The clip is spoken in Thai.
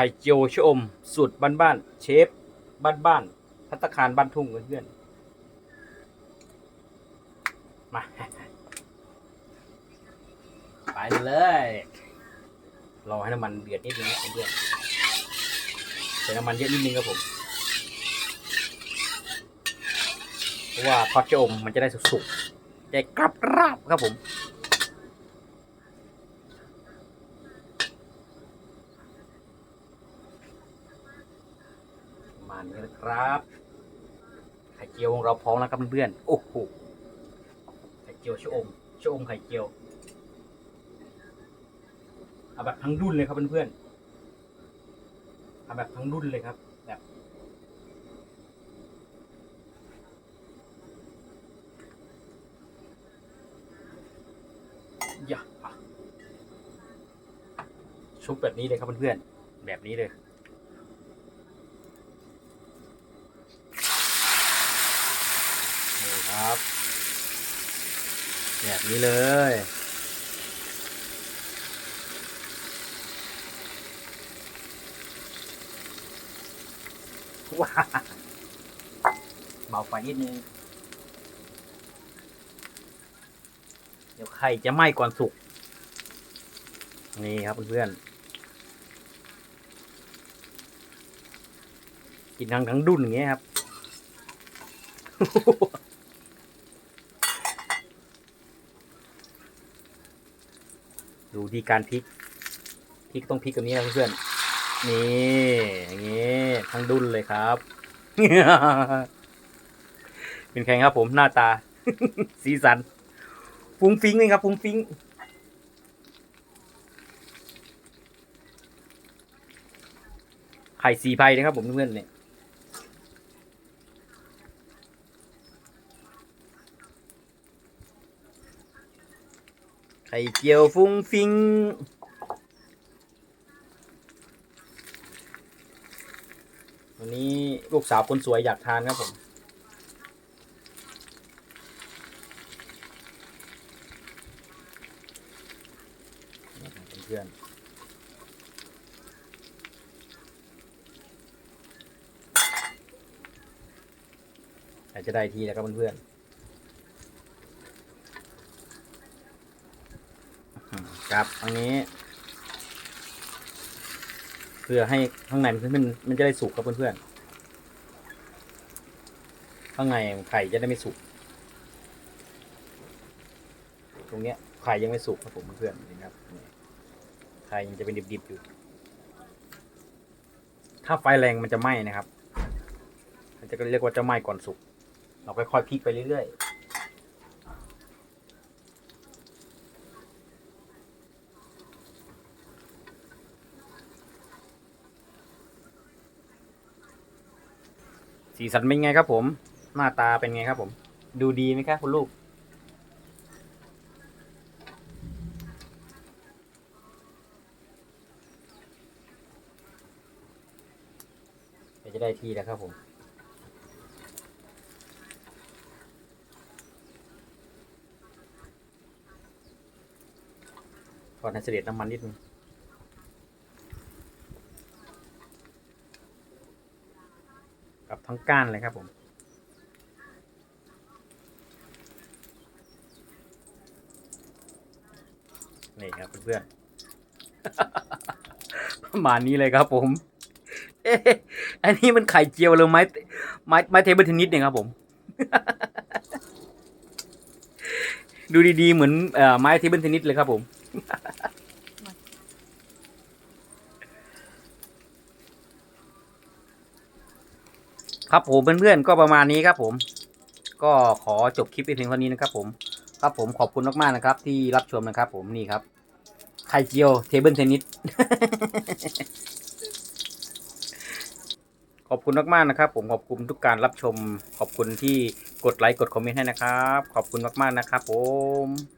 ข่เจียวชะอม สูตรบ้านๆเชฟ บ้านๆพัตตาคารบ้านทุ่งเพื่อนๆมาไปเลย รอให้น้ำมันเดือดนิดนึงนะเพื่อนๆใส่น้ำมันเยอะนิดนึงครับผมเพราะว่าทอดชะอมมันจะได้สุกๆจะกรับกราบๆครับผม ประ มาณนี้นะครับไข่เจียวของเราพร้อมแล้วครับเพื่อนๆโอ้โหไข่เจียวชะอมชะอมไข่เจียวเอาแบบทั้งดุนเลยครับเพื่อนๆเอาแบบทั้งดุนเลยครับ แบบอย่าชุบแบบนี้เลยครับเพื่อนๆแบบนี้เลย นี่ ครับ แบบนี้เลย ว้าเบาไฟนิดนึง เดี๋ยวไข่จะไหม้ก่อนสุก นี่ครับเพื่อนๆกินทั้งทั้งดุนอย่างเงี้ยครับ ดูที่การพลิกพลิกต้องพลิกแบบนี้นะเพื่อนๆนี่อย่างนี้ทั้งดุนเลยครับ เป็นไงครับผมหน้าตา สีสันฟุ้งฟิ้งเลยครับฟุ้งฟิ้งไข่สีไพนะครับผมเพื่อนๆเนี่ย ไข่เจียวฟุ้งฟิงวันนี้ลูกสาวคนสวยอยากทานครับผมเพื่อนอาจจะได้ทีแล้วครับเพื่อนๆ อืม ครับอันนี้ เพื่อให้ข้างในมันมันมันจะได้สุกครับเพื่อนๆข้างในไข่จะได้ไม่สุกตรงเนี้ยไข่ยังไม่สุกครับผมเพื่อนๆนี่ครับไข่ยังจะเป็นดิบๆอยู่ ถ้าไฟแรงมันจะไหม้นะครับมันจะเรียกว่าจะไหม้ก่อนสุก เราค่อยๆพลิกไปเรื่อยๆ สีสันเป็นไงครับผม หน้าตาเป็นไงครับผม ดูดีไหมครับคุณลูก เดี๋ยวจะได้ที่แล้วครับผมก่อนให้เสด็จน้ำมันนิดนึงับทั้งก้านเลยครับผมนี่ครับเพื่อนๆประมาณนี้เลยครับผมเอ๊ะอันนี้มันไข่เจียวหรือไม้ไม้ไม้เทเบิลเทนนิสเนี่ยครับผม ดูดีๆเหมือนไม้เทเบิลเทนนิสเลยครับผม ครับผมเพื่อนๆก็ประมาณนี้ครับผม ก็ขอจบคลิปไปเพียงเท่านี้นะครับผมครับผมขอบคุณมากๆนะครับ ที่รับชมนะครับผมนี่ครับไข่เจียวเทเบิลเทนนิสขอบคุณมากๆนะครับ ผมขอบคุณทุกการรับชม ขอบคุณที่กดไลค์กดคอมเมนต์ให้นะครับ ขอบคุณมากๆนะครับ ผม